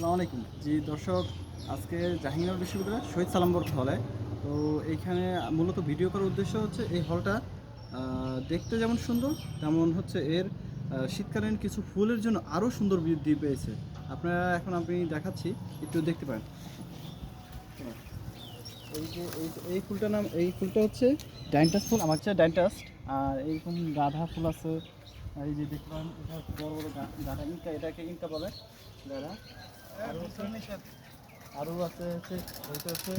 আসসালামু আলাইকুম। জি, দর্শক, আজকে জাহাঙ্গীরনগর বিশ্ববিদ্যালয় শহীদ সালামবর্গ হলে। তো এইখানে মূলত ভিডিও করার উদ্দেশ্য হচ্ছে এই হলটা দেখতে যেমন সুন্দর, তেমন হচ্ছে এর শীতকালীন কিছু ফুলের জন্য আরও সুন্দর বৃদ্ধি পেয়েছে। আপনারা এখন আমি দেখাচ্ছি, একটু দেখতে পারেন। এই যে, এই- ফুলটার নাম, এই ফুলটা হচ্ছে ডাইনটাস ফুল, আমার হচ্ছে ডাইনটাস। আর এইরকম গাঁদা ফুল আছে এই যে দেখতে পারেন, এটা বড় বড় গা- গাঁদা ইনকা, এটাকে ইনকা বলে গাঁদা আরও আরও আছে হচ্ছে এটা হচ্ছে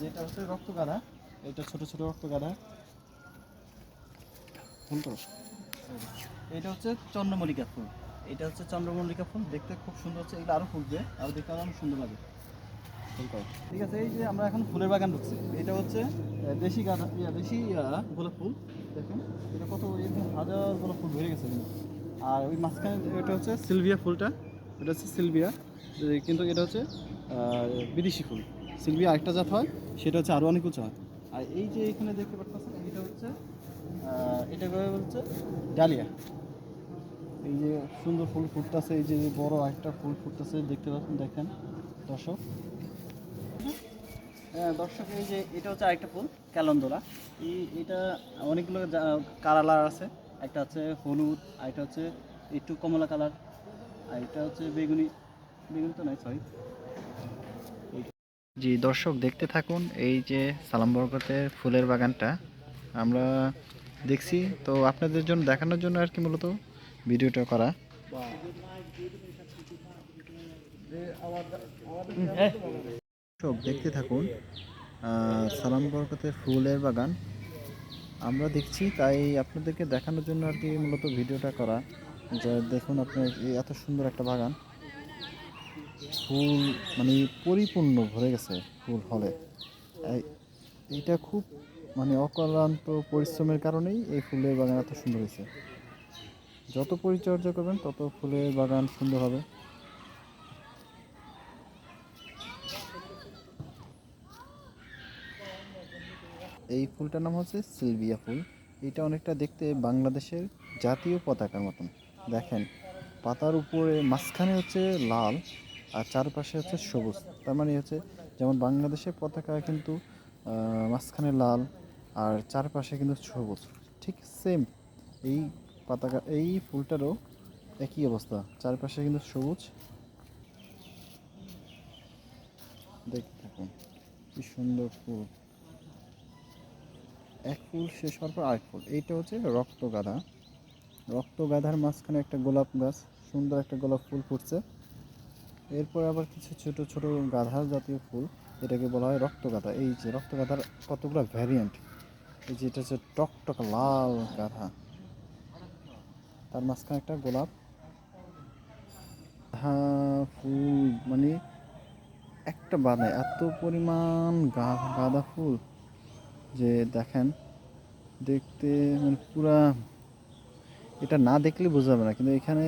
যেটা হচ্ছে রক্ত গাঁদা এটা ছোট ছোট রক্ত গাঁদা এটা হচ্ছে চন্দ্রমল্লিকা ফুল। এটা হচ্ছে চন্দ্রমল্লিকা ফুল দেখতে খুব সুন্দর হচ্ছে এগুলো আরও ফুটবে আর দেখতে আরও সুন্দর লাগে। ঠিক আছে এই যে আমরা এখন ফুলের বাগান ঢুকছি। এটা হচ্ছে দেশি গাঁদা দেশি গোলাপ ফুল। দেখুন এটা কত হাজার গোলাপ ফুল ভরে গেছে কিন্তু। আর ওই মাঝখানে এটা হচ্ছে সিলভিয়া ফুলটা, এটা হচ্ছে সিলভিয়া। কিন্তু এটা হচ্ছে বিদেশি ফুল। সিলভিয়া আরেকটা জাত হয়, সেটা হচ্ছে আরও অনেক উঁচু হয়। আর এই যে এখানে দেখতে পাচ্ছেন এটা হচ্ছে এটা হচ্ছে ডালিয়া। এই যে সুন্দর ফুল ফুটতেছে, এই যে বড় একটা ফুল ফুটতেছে, দেখতে পাচ্ছেন, দেখেন, দর্শক। হ্যাঁ দর্শক, এই যে এটা হচ্ছে আরেকটা ফুল ক্যালন্দোলা এই, এটা অনেকগুলো কালার আছে। একটা হচ্ছে হলুদ, আর এটা হচ্ছে একটু কমলা কালার, আর এটা হচ্ছে বেগুনি বেগুনি তো নয় সরি জি, দর্শক, দেখতে থাকুন এই যে সালাম বরকতের ফুলের বাগানটা। আমরা দেখছি, তো আপনাদের জন্য, দেখানোর জন্য আর কি মূলত ভিডিওটা করা। দর্শক, দেখতে থাকুন সালাম বরকতের ফুলের বাগান। আমরা দেখছি, তাই আপনাদেরকে দেখানোর জন্য আর কি মূলত ভিডিওটা করা। যে দেখুন আপনার এত সুন্দর একটা বাগান। ফুল মানে পরিপূর্ণ ভরে গেছে ফুল হলে এইটা খুব মানে অক্লান্ত পরিশ্রমের কারণেই এই ফুলের বাগান এত সুন্দর হয়েছে। যত পরিচর্যা করবেন, তত ফুলের বাগান সুন্দর হবে। এই ফুলটার নাম হচ্ছে সিলভিয়া ফুল। এটা অনেকটা দেখতে বাংলাদেশের জাতীয় পতাকার মতন। দেখেন, পাতার উপরে মাঝখানে হচ্ছে লাল আর চারপাশে হচ্ছে সবুজ। তার মানে হচ্ছে যেমন বাংলাদেশের পতাকা কিন্তু মাঝখানে লাল আর চারপাশে কিন্তু সবুজ। ঠিক সেম এই পতাকা, এই ফুলটারও একই অবস্থা। চারপাশে কিন্তু সবুজ। দেখতে থাকুন, কি সুন্দর ফুল। এক ফুল শেষ হওয়ার পর আরেক ফুল। এইটা হচ্ছে রক্ত গাঁদা। রক্ত গাঁদার মাঝখানে একটা গোলাপ গাছ, সুন্দর একটা গোলাপ ফুল ফুটছে। এরপর আবার কিছু ছোট ছোট গাধা জাতীয় ফুল, এটাকে বলা হয় রক্ত গাঁদা। এই যে রক্ত গাঁদার কতগুলো ভ্যারিয়েন্ট এই যে এটা হচ্ছে টকটক লাল গাধা। তার মাঝখানে একটা গোলাপ। হ্যাঁ ফুল মানে একটা বাদায় এত পরিমাণ গাঁদা ফুল। যে দেখেন, দেখতে মানে পুরা, এটা না দেখলে বোঝা যাবে না। কিন্তু এখানে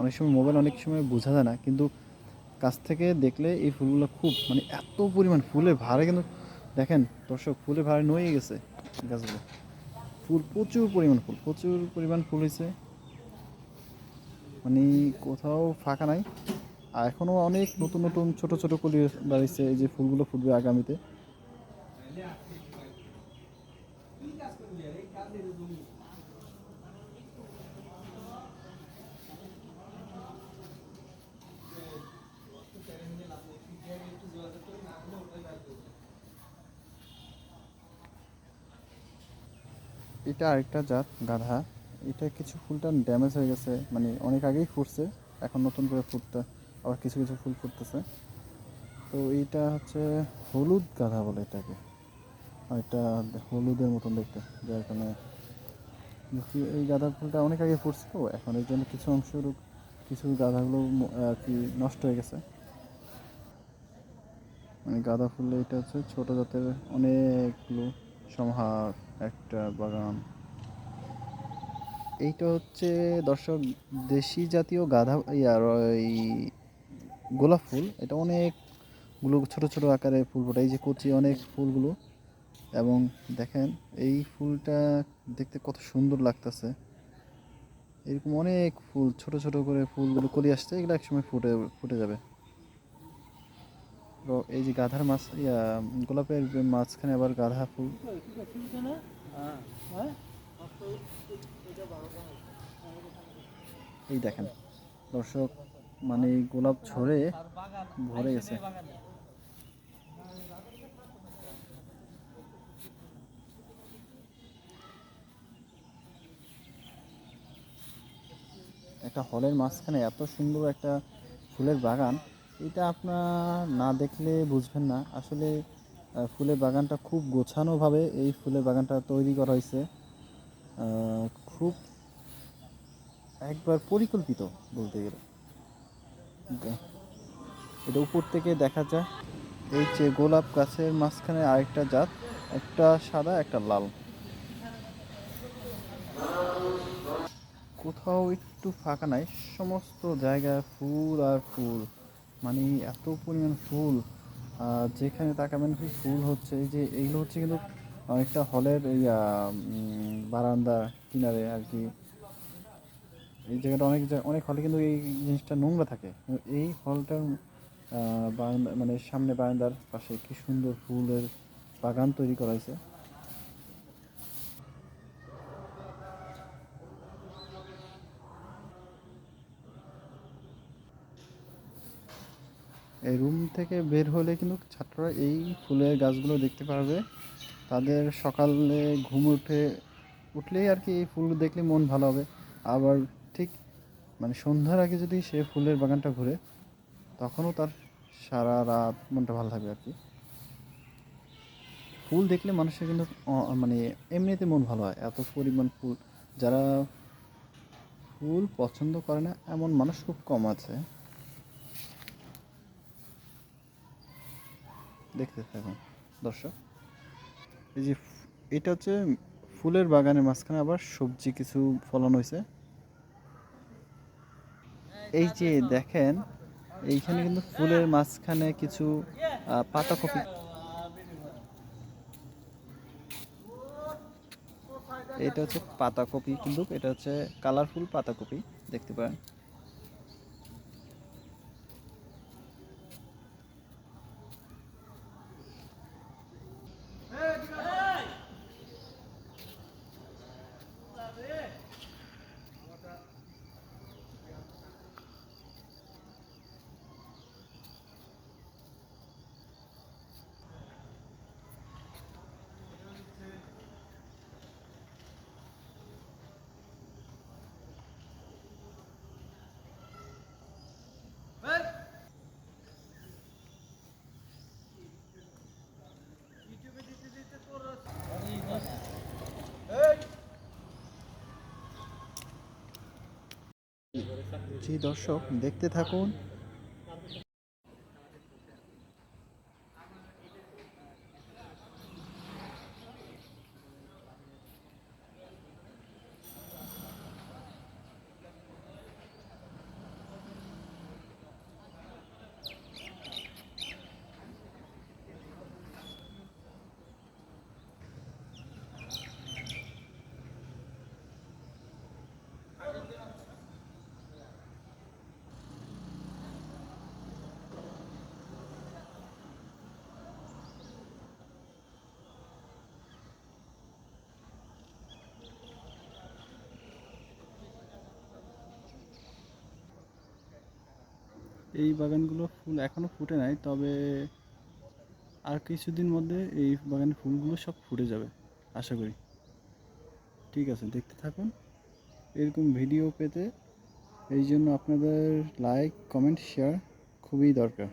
অনেক সময় মোবাইল অনেক সময় বোঝা যায় না। কিন্তু কাছ থেকে দেখলে এই ফুলগুলো খুব মানে এত পরিমাণ ফুলে ভারে কিন্তু, দেখেন দর্শক ফুলে ভারে নয়ে গেছে গাছগুলো। ফুল প্রচুর পরিমাণ ফুল, প্রচুর পরিমাণ ফুল হয়েছে মানে কোথাও ফাঁকা নাই। আর এখনও অনেক নতুন নতুন ছোট ছোট কলি বাড়িছে, এই যে ফুলগুলো ফুটবে আগামীতে। এটা আরেকটা জাত, গাধা। এটা কিছু ফুলটা ড্যামেজ হয়ে গেছে মানে অনেক আগেই ফুটছে, এখন নতুন করে ফুটতে, আবার কিছু কিছু ফুল ফুটতেছে। তো এইটা হচ্ছে হলুদ গাধা বলে এটাকে। এটা হলুদের মতন দেখতে, যার কারণে এই গাঁদা ফুলটা অনেক আগে ফুটছে, তো এখন এর জন্য কিছু অংশ কিছু গাঁদাগুলো আর কি নষ্ট হয়ে গেছে। মানে গাঁদা ফুল, এটা হচ্ছে ছোট জাতের অনেকগুলো সমাহার একটা বাগান। এইটা হচ্ছে দর্শক, দেশি জাতীয় গাঁদা ইয়ার ওই গোলাপ ফুল, এটা অনেকগুলো ছোট ছোট আকারে ফুল ফোটে। এই যে কচি অনেক ফুলগুলো এবং দেখেন, এই ফুলটা দেখতে কত সুন্দর লাগতেছে। এরকম অনেক ফুল, ছোট ছোট করে ফুলগুলো কলি আসছে, এগুলো একসময় ফুটে ফুটে যাবে। এই যে গাধার মাছ, ইয়া, গোলাপের মাঝখানে আবার গাধা ফুল। এই দেখেন, দর্শক মানে গোলাপ ঝরে ভরে গেছে। একটা হলের মাঝখানে এত সুন্দর একটা ফুলের বাগান, এটা আপনার না দেখলে বুঝবেন না। আসলে ফুলের বাগানটা খুব গোছানোভাবে এই ফুলের বাগানটা তৈরি করা হয়েছে। খুব একবার পরিকল্পিত বলতে গেলে। এটা উপর থেকে দেখা যায়। এই যে গোলাপ গাছের মাঝখানে আরেকটা জাত, একটা সাদা, একটা লাল। কোথাও একটু ফাঁকা নাই, সমস্ত জায়গায় ফুল আর ফুল। মানে এত পরিমাণ ফুল যেখানে তাকাবেন ফুল হচ্ছে এই যে, এইগুলো হচ্ছে কিন্তু অনেকটা হলের এই বারান্দা, কিনারে আর কি। এই জায়গাটা অনেক অনেক হলে কিন্তু এই জিনিসটা নোংরা থাকে। এই হলটার বারান্দা মানে সামনে বারান্দার পাশে কি সুন্দর ফুলের বাগান তৈরি করা হয়েছে। এই রুম থেকে বের হলে কিন্তু ছাত্ররা এই ফুলের গাছগুলো দেখতে পারবে। তাদের সকালে ঘুম উঠে, উঠলেই আর কি এই ফুল দেখলে মন ভালো হবে। আবার ঠিক মানে সন্ধ্যার আগে যদি সে ফুলের বাগানটা ঘুরে, তখনও তার সারা রাত মনটা ভালো থাকবে আর কি। ফুল দেখলে মানুষের কিন্তু মানে এমনিতে মন ভালো হয়। এত পরিমাণ ফুল, যারা ফুল পছন্দ করে না, এমন মানুষ খুব কম আছে। দেখতে থাকুন, দর্শক। এই যে এটা হচ্ছে ফুলের বাগানের মাঝখানে আবার সবজি কিছু ফলানো হয়েছে। এই যে দেখেন, এইখানে কিন্তু ফুলের মাঝখানে কিছু পাতাকপি। এটা হচ্ছে পাতাকপি কিন্তু, এটা হচ্ছে কালারফুল পাতাকপি, দেখতে পারেন। জি দর্শক দেখতে থাকুন। এই বাগানগুলো ফুল এখনও ফুটে নাই, তবে আর কিছুদিন মধ্যে এই বাগানের ফুলগুলো সব ফুটে যাবে, আশা করি। ঠিক আছে, দেখতে থাকুন। এরকম ভিডিও পেতে এই জন্য আপনাদের লাইক কমেন্ট শেয়ার খুবই দরকার।